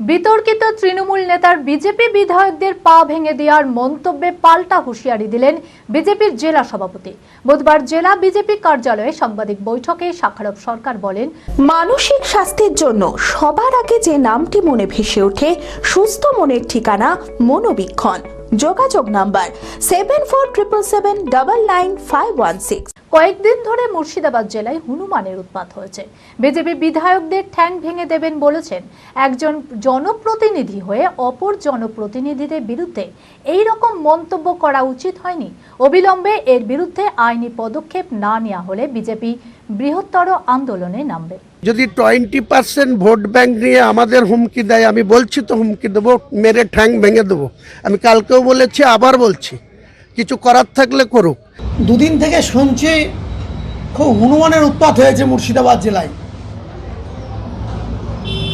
বিতর্কিত তৃণমূল নেতার বিজেপি বিধায়কদের পা ভেঙে দেওয়ার মন্তব্যে পাল্টা হুঁশিয়ারি দিলেন বিজেপির জেলা সভাপতি। বুধবার জেলা বিজেপি কার্যালয়ে সাংবাদিক বৈঠকে শাখারব সরকার বলেন, মানসিক স্বাস্থ্যের জন্য সবার আগে যে নামটি মনে ভেসে ওঠে, সুস্থ মনের ঠিকানা মনোবীক্ষণ। যোগাযোগ number seven four triple seven double nine five one six. কয়েকদিন ধরে মুর্শিদাবাদ জেলায় হনুমানের উৎপাত হয়েছে। বিজেপি বিধায়কদের ঠ্যাং ভেঙে দেবেন বলেছেন। একজন জনপ্রতিনিধি হয়ে অপর জনপ্রতিনিধিদের বিরুদ্ধে এই রকম মন্তব্য করা উচিত হয়নি। অবিলম্বে এর বিরুদ্ধে আইনি পদক্ষেপ না নেওয়া হলে বিজেপি বৃহত্তর আন্দোলনে নামবে। যদি টোয়েন্টি পার্সেন্ট ভোট ব্যাংক নিয়ে আমাদের হুমকি দেয়, আমি বলছি তো হুমকি দেবো, মেরে ঠ্যাং ভেঙে দেবো। আমি কালকেও বলেছি, আবার বলছি। কিছু করার থাকলে করুক। দুদিন থেকে শুনছি খুব হনুমানের উৎপাত হয়েছে মুর্শিদাবাদ জেলায়।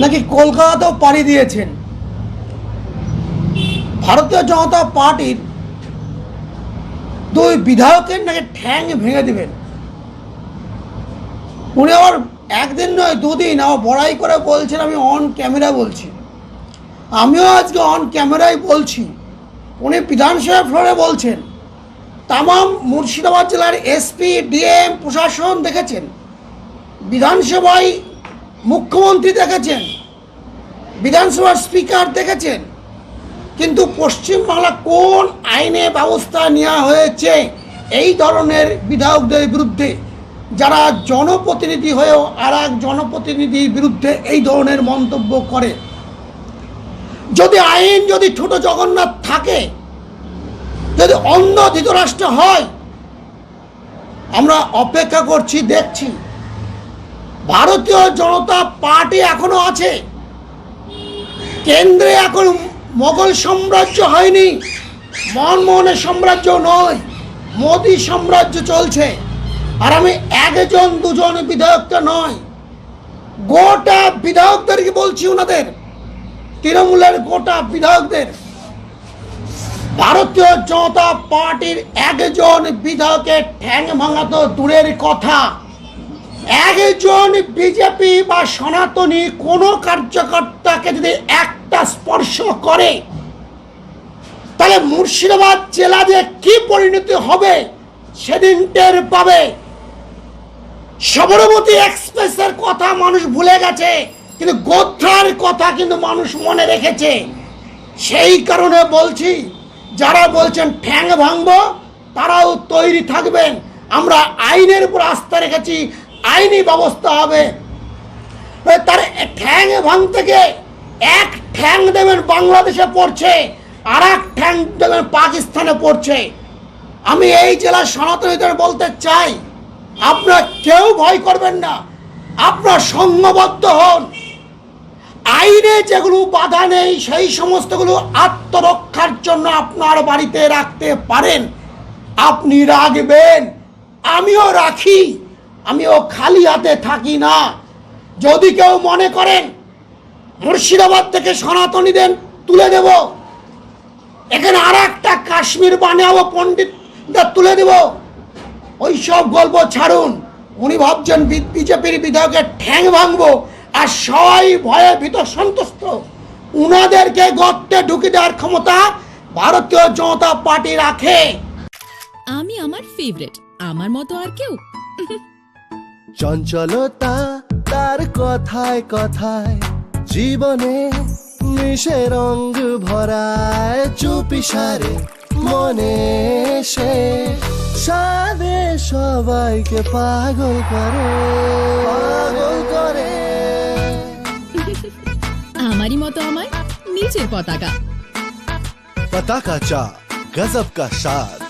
নাকি কলকাতাতেও পাড়ি দিয়েছেন। ভারতীয় জনতা পার্টির দুই বিধায়কের নাকি ঠ্যাং ভেঙে দিবেন। উনি আবার একদিন নয়, দুদিন আবার বড়াই করে বলছেন, আমি অন ক্যামেরা বলছি। আমিও আজকে অন ক্যামেরায় বলছি। উনি বিধানসভা ফ্লোরে বলছেন। তামাম মুর্শিদাবাদ জেলার এসপি ডিএম প্রশাসন দেখেছেন। বিধানসভায় মুখ্যমন্ত্রী দেখেছেন। বিধানসভার স্পিকার দেখেছেন। কিন্তু পশ্চিমবাংলা কোন আইনে ব্যবস্থা নেওয়া হয়েছে? এই ধরনের বিধায়কদের বিরুদ্ধে, যারা জনপ্রতিনিধি হয়েও আর এক জনপ্রতিনিধির বিরুদ্ধে এই ধরনের মন্তব্য করে। যদি আইন যদি ছোট জগন্নাথ থাকে যদি অন্ধ ধৃতরাষ্ট্র হয়, আমরা অপেক্ষা করছি, দেখছি। ভারতীয় জনতা পার্টি এখনও আছে। কেন্দ্রে এখন মোগল সাম্রাজ্য হয়নি, মনমোহনের সাম্রাজ্য নয়, মোদী সাম্রাজ্য চলছে। আর আমি একজন, দুজন বিধায়কটা নয়, গোটা বিধায়কদেরকে বলছি ওনাদের, তৃণমূলের গোটা বিধায়কদের। ভারতীয় জনতা পার্টির একজন বিধায়কের ঠ্যাং ভাঙা তো দূরের কথা। একজন বিজেপি বা সনাতনী কোনো কার্যকর্তাকে যদি একটা স্পর্শ করে, তাহলে মুর্শিদাবাদ জেলা যে কি পরিণতি হবে সেদিন টের পাবে। সবরমতী এক্সপ্রেসের কথা মানুষ ভুলে গেছে, কিন্তু গোধ্রার কথা কিন্তু মানুষ মনে রেখেছে। সেই কারণে বলছি যারা বলছেন ঠ্যাং ভাঙবো, তারাও তৈরি থাকবেন। আমরা আইনের উপর আস্থা রেখেছি, আইনি ব্যবস্থা হবে। তার ঠ্যাং ভাঙতে গিয়ে এক ঠ্যাং দেবেন বাংলাদেশে পড়ছে আর এক ঠ্যাং দেবেন পাকিস্তানে পড়ছে। আমি এই জেলার সনাতনীদের বলতে চাই, আপনারা কেউ ভয় করবেন না। আপনার সংঘবদ্ধ হন। আইনে যেগুলো বাধা নেই, সেই সমস্তগুলো আত্মরক্ষার জন্য আপনার বাড়িতে রাখতে পারেন। আপনি রাখবেন, আমিও রাখি, আমিও খালি হাতে থাকি না। যদি কেউ মনে করেন, মুর্শিদাবাদ থেকে সনাতনীদের তুলে দেব। এখানে আর একটা কাশ্মীর বানাবো পণ্ডিতদের তুলে দেব। ওই সব গল্প ছাড়ুন। উনি ভাবছেন বিজেপির বিধায়কের ঠ্যাং ভাঙবো। আর সবাই ভয়ে ভীত সন্তুষ্ট। উনাদেরকে গর্তে ঢুকে দেওয়ার ক্ষমতা ভারতীয় জনতা পার্টি রাখে। আমি আমার ফেভারিট আমার মতো আর কেউ। চঞ্চলতা তার কথায় কথায় জীবনে মিশে রঙ ভরায় চুপি সারে মনে সে। সাদে সবাইকে পাগল করে পাগল করে। তোমারই মতো আমায় নিচের পতাকা। পতাকা চা গজব কা স্বাদ